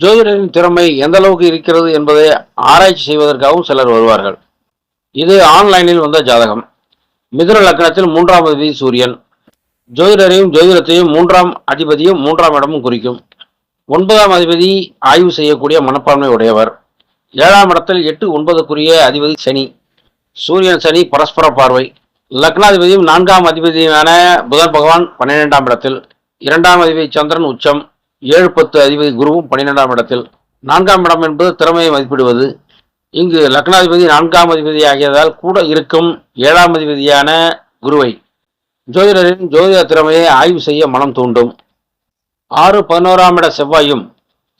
ஜோதிடரின் திறமை எந்த அளவுக்கு இருக்கிறது என்பதை ஆராய்ச்சி செய்வதற்காகவும் சிலர் வருவார்கள். இது ஆன்லைனில் வந்த ஜாதகம். மிதுன லக்னத்தில் மூன்றாம் அதிபதி சூரியன். ஜோதிடரையும் ஜோதிடத்தையும் மூன்றாம் அதிபதியும் மூன்றாம் இடமும் குறிக்கும். ஒன்பதாம் அதிபதி ஆய்வு செய்யக்கூடிய மனப்பான்மை உடையவர். ஏழாம் இடத்தில் எட்டு ஒன்பதுக்குரிய அதிபதி சனி. சூரியன் சனி பரஸ்பர பார்வை. லக்னாதிபதியும் நான்காம் அதிபதியான புதன் பகவான் பன்னிரெண்டாம் இடத்தில். இரண்டாம் அதிபதி சந்திரன் உச்சம். ஏழு பத்து அதிபதி குருவும் பன்னிரெண்டாம் இடத்தில். நான்காம் இடம் என்பது திறமையை மதிப்பிடுவது. இங்கு லக்னாதிபதி நான்காம் அதிபதி ஆகியதால் கூட இருக்கும் ஏழாம் அதிபதியான குருவை. ஜோதிடரின் ஜோதிட திறமையை ஆய்வு செய்ய மனம் தூண்டும். ஆறு பதினோராம் இட செவ்வாயும்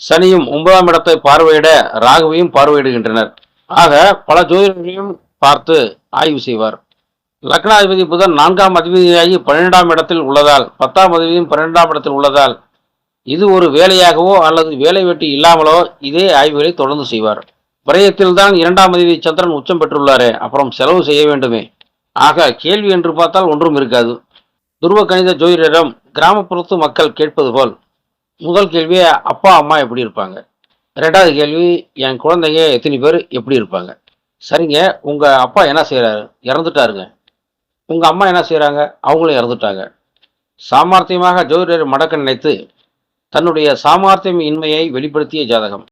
சனியும் ஒன்பதாம் இடத்தை பார்வையிட ராகுவையும் பார்வையிடுகின்றனர். ஆக பல ஜோதிடர்களையும் பார்த்து ஆய்வு செய்வார். லக்னாதிபதி புதன் நான்காம் அதிபதியாகி பன்னிரெண்டாம் இடத்தில் உள்ளதால் பத்தாம் அதிபதியும் பன்னிரெண்டாம் இடத்தில் உள்ளதால் இது ஒரு வேலையாகவோ அல்லது வேலை வெட்டி இல்லாமலோ இதே ஆய்வுகளை தொடர்ந்து செய்வார். விரயத்தில் தான் இரண்டாம் அதிபதி சந்திரன் உச்சம் பெற்றுள்ளாரே அப்புறம் செலவு செய்ய வேண்டுமே. ஆக கேள்வி என்று பார்த்தால் ஒன்றும் இருக்காது. துருவ கணித ஜோதிடரிடம் கிராமப்புறத்து மக்கள் கேட்பது போல் முதல் கேள்வி அப்பா அம்மா எப்படி இருப்பாங்க? ரெண்டாவது கேள்வி என் குழந்தைங்க எத்தனை பேர் எப்படி இருப்பாங்க? சரிங்க உங்கள் அப்பா என்ன செய்கிறாரு இறந்துட்டாருங்க. உங்கள் அம்மா என்ன செய்கிறாங்க அவங்களும் இறந்துட்டாங்க. சாமர்த்தியமாக ஜோதிடர் மடக்க நினைத்து தன்னுடைய சாமர்த்தியம் இன்மையை வெளிப்படுத்திய ஜாதகம்.